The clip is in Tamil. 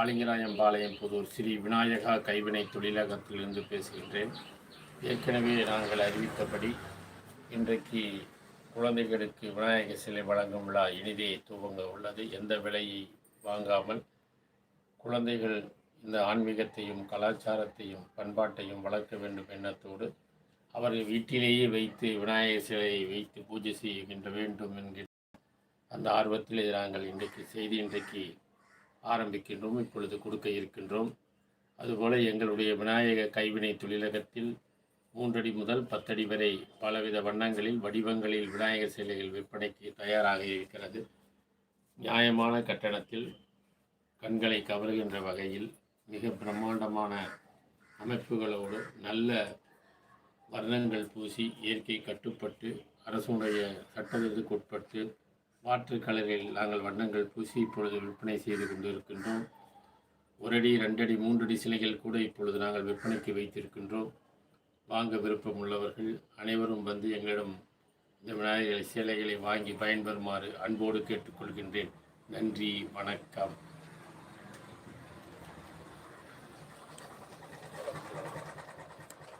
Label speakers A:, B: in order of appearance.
A: காளிங்கராயம்பாளையம் புதூர் ஸ்ரீ விநாயகா கைவினை தொழிலகத்திலிருந்து பேசுகின்றேன். ஏற்கனவே நாங்கள் அறிவித்தபடி இன்றைக்கு குழந்தைகளுக்கு விநாயகர் சிலை வழங்கும் விழா இனிதே துவங்க உள்ளது. எந்த விலையை வாங்காமல் குழந்தைகள் இந்த ஆன்மீகத்தையும் கலாச்சாரத்தையும் பண்பாட்டையும் வளர்க்க வேண்டும் எண்ணத்தோடு அவர்கள் வீட்டிலேயே வைத்து விநாயகர் சிலையை வைத்து பூஜை செய்கின்ற வேண்டும் என்கிற அந்த ஆர்வத்தில் நாங்கள் இன்றைக்கு செய்தி இன்றைக்கு ஆரம்பிக்கின்றோம் இப்பொழுது கொடுக்க இருக்கின்றோம். அதுபோல எங்களுடைய விநாயக கைவினை தொழிலகத்தில் மூன்றடி முதல் பத்தடி வரை பலவித வண்ணங்களில் வடிவங்களில் விநாயகர் சிலைகள் விற்பனைக்கு தயாராக இருக்கிறது. நியாயமான கட்டணத்தில் கண்களை கவருகின்ற வகையில் மிக பிரம்மாண்டமான அமைப்புகளோடு நல்ல வர்ணங்கள் பூசி இயற்கை கட்டுப்பட்டு அரசுடைய சட்டத்திற்கு உட்பட்டு வாட்டர் கலரில் நாங்கள் வண்ணங்கள் பூசி இப்பொழுது விற்பனை செய்து கொண்டிருக்கின்றோம். ஒரு அடி ரெண்டடி மூன்றடி சிலைகள் கூட இப்பொழுது நாங்கள் விற்பனைக்கு வைத்திருக்கின்றோம். வாங்க விருப்பம் உள்ளவர்கள் அனைவரும் வந்து எங்களிடம் இந்த விநாயகர் சிலைகளை வாங்கி பயன்பெறுமாறு அன்போடு கேட்டுக்கொள்கின்றேன். நன்றி வணக்கம்.